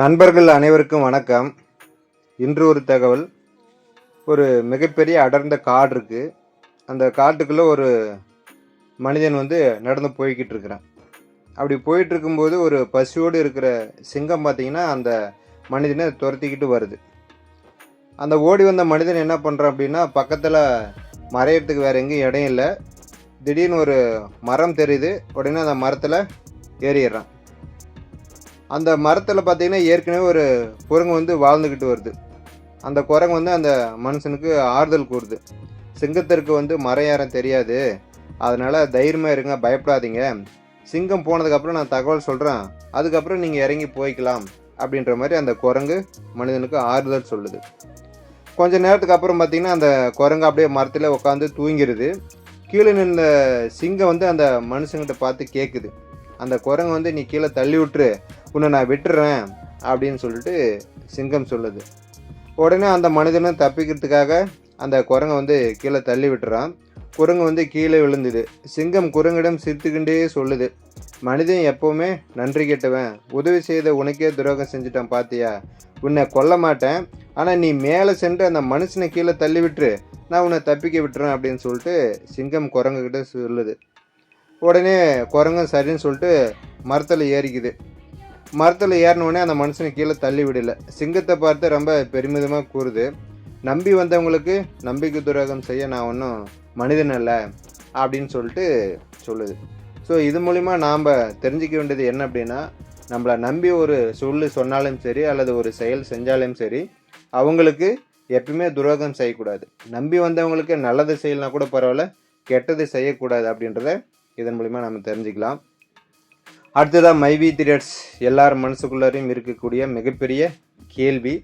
நண்பர்கள் அனைவருக்கும் வணக்கம். இன்று ஒரு தகவல். ஒரு மிகப்பெரிய அடர்ந்த காடு இருக்குது அந்த காட்டுக்குள்ளே ஒரு மனிதன் வந்து நடந்து போய்கிட்டு இருக்கிறான். அப்படி போயிட்டு இருக்கும்போது ஒரு பசியோடு இருக்கிற சிங்கம் பார்த்தீங்கன்னா அந்த மனிதனை துரத்திக்கிட்டு வருது. அந்த ஓடி வந்த மனிதன் என்ன பண்ணுறான் அப்படின்னா பக்கத்தில் மறையறதுக்கு வேறு எங்கேயும் இடம் இல்லை. திடீர்னு ஒரு மரம் தெரியுது. உடனே அந்த மரத்தில் ஏறிடுறான். அந்த மரத்தில் பார்த்தீங்கன்னா ஏற்கனவே ஒரு குரங்கு வந்து வாழ்ந்துக்கிட்டு வருது. அந்த குரங்கு வந்து அந்த மனுஷனுக்கு ஆறுதல் கூறுது. சிங்கத்திற்கு வந்து மரம் ஏறம் தெரியாது. அதனால் தைரியமாக இருங்க பயப்படாதீங்க. சிங்கம் போனதுக்கப்புறம் நான் தகவல் சொல்கிறேன் அதுக்கப்புறம் நீங்கள் இறங்கி போய்க்கலாம் அப்படின்ற மாதிரி அந்த குரங்கு மனிதனுக்கு ஆறுதல் சொல்லுது. கொஞ்ச நேரத்துக்கு அப்புறம் பார்த்திங்கன்னா அந்த குரங்கு அப்படியே மரத்தில் உட்காந்து தூங்கிடுது கீழே நின்ற சிங்கம் வந்து அந்த மனுஷங்கிட்ட பார்த்து கேட்குது அந்த குரங்கு வந்து நீ கீழே தள்ளி விட்டுரு. உன்னை நான் விட்டுறேன் அப்படின்னு சொல்லிட்டு சிங்கம் சொல்லுது. உடனே அந்த மனிதனும் தப்பிக்கிறதுக்காக அந்த குரங்கை வந்து கீழே தள்ளி விட்டுறான். குரங்கு வந்து கீழே விழுந்துது. சிங்கம் குரங்கிடம் சிரித்துக்கிண்டே சொல்லுது மனிதன் எப்போவுமே நன்றி கெட்டவன். உதவி செய்த உனக்கே துரோகம் செஞ்சுட்டான் பாத்தியா? உன்னை கொல்ல மாட்டேன். ஆனால் நீ மேலே சென்று அந்த மனுஷனை கீழே தள்ளி விட்டுரு. நான் உன்னை தப்பிக்க விட்டுறேன் அப்படின்னு சொல்லிட்டு சிங்கம் குரங்குகிட்ட சொல்லுது. உடனே குரங்கும் சரின்னு சொல்லிட்டு மரத்தில் ஏறிக்குது. மரத்தில் ஏறினோடனே அந்த மனுஷனை கீழே தள்ளி விடல. சிங்கத்தை பார்த்து ரொம்ப பெருமிதமாக கூறுது. நம்பி வந்தவங்களுக்கு நம்பிக்கை துரோகம் செய்ய நான் ஒன்றும் மனிதன் அல்ல அப்படின்னு சொல்லிட்டு சொல்லுது. ஸோ இது மூலிமா நாம் தெரிஞ்சிக்க வேண்டியது என்ன அப்படின்னா நம்மளை நம்பி ஒரு சொல்லு சொன்னாலும் சரி அல்லது ஒரு செயல் செஞ்சாலும் சரி அவங்களுக்கு எப்பயுமே துரோகம் செய்யக்கூடாது. நம்பி வந்தவங்களுக்கு நல்லது செய்யலனா கூட பரவாயில்ல கெட்டது செய்யக்கூடாது அப்படின்றத இதன் மூலிமா நம்ம தெரிஞ்சுக்கலாம். அடுத்ததாக மைவி த்ரீட்ஸ் எல்லார் மனசுக்குள்ளாரையும் இருக்கக்கூடிய மிகப்பெரிய கேள்வி.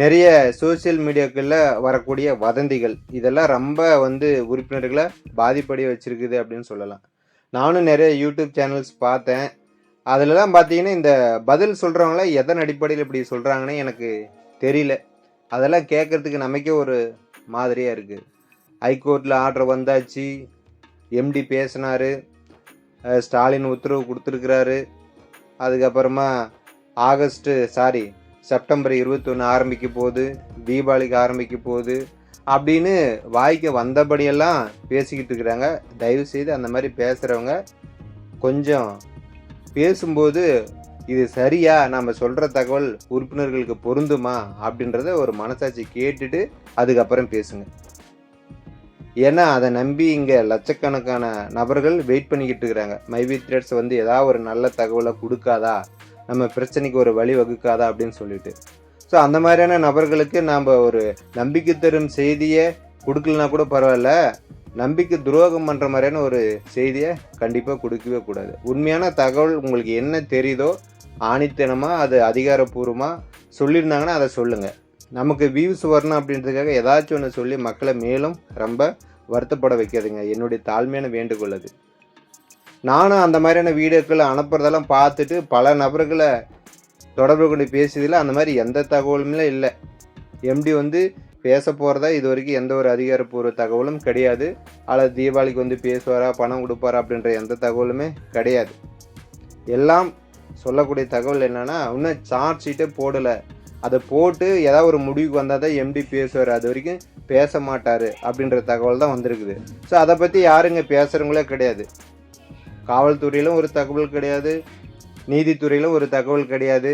நிறைய சோசியல் மீடியாக்களில் வரக்கூடிய வதந்திகள் இதெல்லாம் ரொம்ப வந்து உறுப்பினர்களை பாதிப்படைய வச்சுருக்குது அப்படின்னு சொல்லலாம். நானும் நிறைய யூடியூப் சேனல்ஸ் பார்த்தேன். அதிலலாம் பார்த்தீங்கன்னா இந்த பதில் சொல்கிறவங்கள எதன் அடிப்படையில் இப்படி சொல்கிறாங்கன்னு எனக்கு தெரியல. அதெல்லாம் கேட்குறதுக்கு நமக்கே ஒரு மாதிரியாக இருக்குது ஹைகோர்ட்டில் ஆர்டர் வந்தாச்சு. எம்டி பேசினார். ஸ்டாலின் உத்தரவு கொடுத்துருக்குறாரு. அதுக்கப்புறமா ஆகஸ்ட்டு சாரி செப்டம்பர் இருபத்தொன்று ஆரம்பிக்க போகுது தீபாவளிக்கு ஆரம்பிக்க போகுது அப்படின்னு வாய்க்கு வந்தபடியெல்லாம் பேசிக்கிட்டு இருக்கிறாங்க. தயவு செய்து அந்த மாதிரி பேசுகிறவங்க கொஞ்சம் பேசும்போது இது சரியா நம்ம சொல்கிற தகவல் உறுப்பினர்களுக்கு பொருந்துமா அப்படின்றத ஒரு மனசாட்சி கேட்டுட்டு அதுக்கப்புறம் பேசுங்க. ஏன்னா அதை நம்பி இங்கே லட்சக்கணக்கான நபர்கள் வெயிட் பண்ணிக்கிட்டு இருக்கிறாங்க. மைவி த்ரெட்ஸ் வந்து ஏதாவது ஒரு நல்ல தகவலை கொடுக்காதா? நம்ம பிரச்சனைக்கு ஒரு வழி வகுக்காதா? அப்படின்னு சொல்லிட்டு. ஸோ அந்த மாதிரியான நபர்களுக்கு நாம் ஒரு நம்பிக்கை தரும் செய்தியை கொடுக்கலனா கூட பரவாயில்ல. நம்பிக்கை துரோகம் பண்ணுற மாதிரியான ஒரு செய்தியை கண்டிப்பாக கொடுக்கவே கூடாது. உண்மையான தகவல் உங்களுக்கு என்ன தெரியுதோ ஆணித்தனமாக அது அதிகாரப்பூர்வமாக சொல்லியிருந்தாங்கன்னா அதை சொல்லுங்கள் நமக்கு வியூஸ் வரணும் அப்படின்றதுக்காக ஏதாச்சும் ஒன்று சொல்லி மக்களை மேலும் ரொம்ப வருத்தப்பட வைக்காதுங்க. என்னுடைய தாழ்மையான வேண்டுகோள் அது நானும் அந்த மாதிரியான வீடியோக்களை அனுப்புறதெல்லாம் பார்த்துட்டு பல நபர்களை தொடர்பு கொண்டு பேசியதில் அந்த மாதிரி எந்த தகவலுமே இல்லை. எம்டி வந்து பேச போகிறதா இது வரைக்கும் எந்த ஒரு அதிகாரப்பூர்வ தகவலும் கிடையாது. அல்லது தீபாவளிக்கு வந்து பேசுவாரா பணம் கொடுப்பாரா அப்படின்ற எந்த தகவலுமே கிடையாது. எல்லாம் சொல்லக்கூடிய தகவல் என்னென்னா இன்னும் சார்ஜ் ஷீட்டே போடலை. அதை போட்டு ஏதாவது ஒரு முடிவுக்கு வந்தால் தான் எம்டி பேசுவார். அது வரைக்கும் பேச மாட்டார் அப்படின்ற தகவல் தான் வந்திருக்குது. ஸோ அதை பற்றி யாருங்க பேசுகிறவங்களே கிடையாது. காவல்துறையிலும் ஒரு தகவல் கிடையாது. நீதித்துறையிலும் ஒரு தகவல் கிடையாது.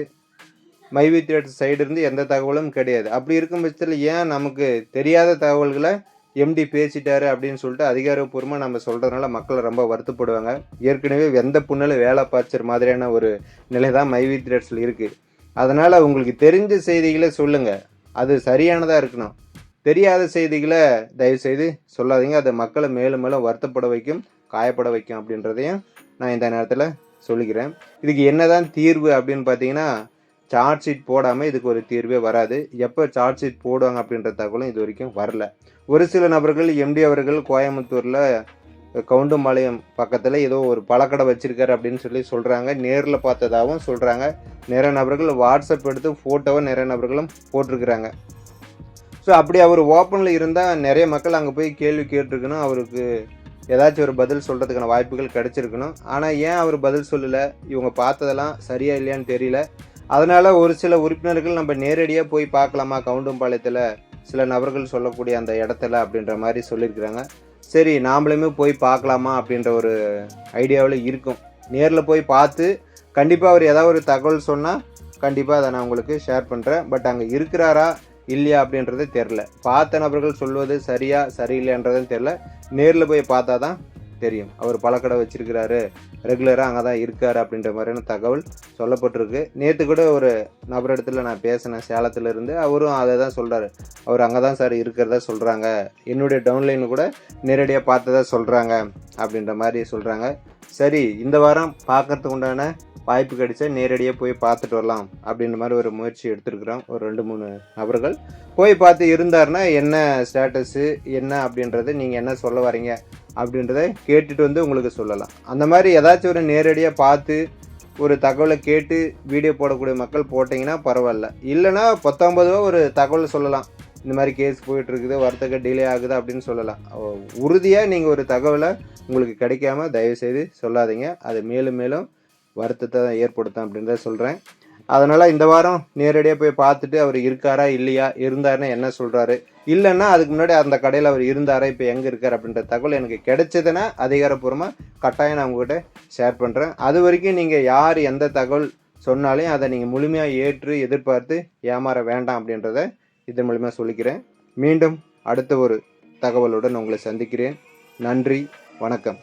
மைவி தியேட்டர் சைடு இருந்து எந்த தகவலும் கிடையாது. அப்படி இருக்கும் பட்சத்தில் ஏன் நமக்கு தெரியாத தகவல்களை எம்டி பேசிட்டாரு அப்படின்னு சொல்லிட்டு அதிகாரப்பூர்வமாக நம்ம சொல்கிறதுனால மக்கள் ரொம்ப வருத்தப்படுவாங்க. ஏற்கனவே எந்த புண்ணில் வேலை பாய்ச்சர் மாதிரியான ஒரு நிலை தான் மைவி தியேட்டர்ஸில் இருக்குது அதனால் உங்களுக்கு தெரிஞ்ச செய்திகளை சொல்லுங்கள் அது சரியானதாக இருக்கணும். தெரியாத செய்திகளை தயவுசெய்து சொல்லாதீங்க. அது மக்களை மேலும் மேலும் வருத்தப்பட வைக்கும் காயப்பட வைக்கும் அப்படின்றதையும் நான் இந்த நேரத்தில் சொல்லிக்கிறேன். இதுக்கு என்னதான் தீர்வு அப்படின்னு பார்த்தீங்கன்னா சார்ஜ் ஷீட் போடாமல் இதுக்கு ஒரு தீர்வே வராது. எப்போ சார்ஜ் ஷீட் போடுவாங்க அப்படின்ற தகவலும் இது வரைக்கும் வரல. ஒரு சில நபர்கள் எம்டி அவர்கள் கோயம்புத்தூரில் கவுண்டம்பாளையம் பக்கத்தில் ஏதோ ஒரு பழக்கடை வச்சிருக்காரு அப்படின்னு சொல்லி சொல்கிறாங்க நேரில் பார்த்ததாகவும் சொல்கிறாங்க நிறைய நபர்கள் வாட்ஸ்அப் எடுத்து ஃபோட்டோவை நிறைய நபர்களும் போட்டிருக்கிறாங்க. ஸோ அப்படி அவர் ஓப்பனில் இருந்தால் நிறைய மக்கள் அங்கே போய் கேள்வி கேட்டிருக்கணும். அவருக்கு ஏதாச்சும் ஒரு பதில் சொல்கிறதுக்கான வாய்ப்புகள் கிடச்சிருக்கணும். ஆனால் ஏன் அவர் பதில் சொல்லலை? இவங்க பார்த்ததெல்லாம் சரியா இல்லையான்னு தெரியல. அதனால் ஒரு சில உறுப்பினர்கள் நம்ம நேரடியாக போய் பார்க்கலாமா? கவுண்டம்பாளையத்தில் சில நபர்கள் சொல்லக்கூடிய அந்த இடத்துல அப்படின்ற மாதிரி சொல்லியிருக்கிறாங்க. சரி நாமளுமே போய் பார்க்கலாமா அப்படின்ற ஒரு ஐடியாவில் இருக்கும். நேரில் போய் பார்த்து கண்டிப்பாக அவர் ஏதாவது ஒரு தகவல் சொன்னால் கண்டிப்பாக அதை நான் உங்களுக்கு ஷேர் பண்ணுறேன் பட் அங்கே இருக்கிறாரா இல்லையா அப்படின்றது தெரில பார்த்த நபர்கள் சொல்வது சரியா சரியில்லைன்றதும் தெரில நேரில் போய் பார்த்தா தான் தெரியும். அவர் பழக்கடை வச்சிருக்கிறாரு. ரெகுலராக அங்கே தான் இருக்கார் அப்படின்ற மாதிரியான தகவல் சொல்லப்பட்டிருக்கு. நேற்று கூட ஒரு நபர் இடத்துல நான் பேசினேன். சேலத்துல இருந்து அவரும் அதை தான் சொல்கிறாரு அவர் அங்கே தான் சார் இருக்கிறதா சொல்கிறாங்க என்னுடைய டவுன்லைன் கூட நேரடியாக பார்த்ததா சொல்கிறாங்க அப்படின்ற மாதிரி சொல்கிறாங்க சரி இந்த வாரம் பார்க்கறதுக்கு உண்டான வாய்ப்பு கிடைச்சா நேரடியாக போய் பார்த்துட்டு வரலாம் அப்படின்ற மாதிரி ஒரு முயற்சி எடுத்துருக்குறோம். ஒரு ரெண்டு மூணு நபர்கள். போய் பார்த்து இருந்தாருன்னா என்ன ஸ்டேட்டஸு என்ன அப்படின்றது நீங்கள் என்ன சொல்ல வரீங்க அப்படின்றத கேட்டுட்டு வந்து உங்களுக்கு சொல்லலாம். அந்த மாதிரி ஏதாச்சும் ஒரு நேரடியாக பார்த்து ஒரு தகவலை கேட்டு வீடியோ போடக்கூடிய மக்கள் போட்டிங்கன்னா பரவாயில்ல. இல்லைன்னா பத்தொம்பது ரூபா ஒரு தகவல் சொல்லலாம். இந்த மாதிரி கேஸ் போயிட்டுருக்குது வர்த்தக டிலே ஆகுது அப்படின்னு சொல்லலாம். உறுதியாக நீங்கள் ஒரு தகவலை உங்களுக்கு கிடைக்காம தயவுசெய்து சொல்லாதீங்க. அது மேலும் மேலும் வருத்தத்தை தான் ஏற்படுத்தும் அப்படின்றத சொல்கிறேன் அதனால் இந்த வாரம் நேரடியாக போய் பார்த்துட்டு அவர் இருக்காரா இல்லையா இருந்தாருன்னா என்ன சொல்கிறாரு இல்லைன்னா அதுக்கு முன்னாடி அந்த கடையில் அவர் இருந்தாரா இப்போ எங்கே இருக்கார் அப்படின்ற தகவல் எனக்கு கிடைச்சதுன்னா அதிகாரப்பூர்வமாக கட்டாயம் நான் உங்ககிட்ட ஷேர் பண்ணுறேன் அது வரைக்கும் நீங்கள் யார் எந்த தகவல் சொன்னாலையும் அதை நீங்கள் முழுமையாக ஏற்று எதிர்பார்த்து ஏமாற வேண்டாம் அப்படின்றத இதன் மூலிமா சொல்லிக்கிறேன். மீண்டும் அடுத்த ஒரு தகவலுடன் உங்களை சந்திக்கிறேன். நன்றி வணக்கம்.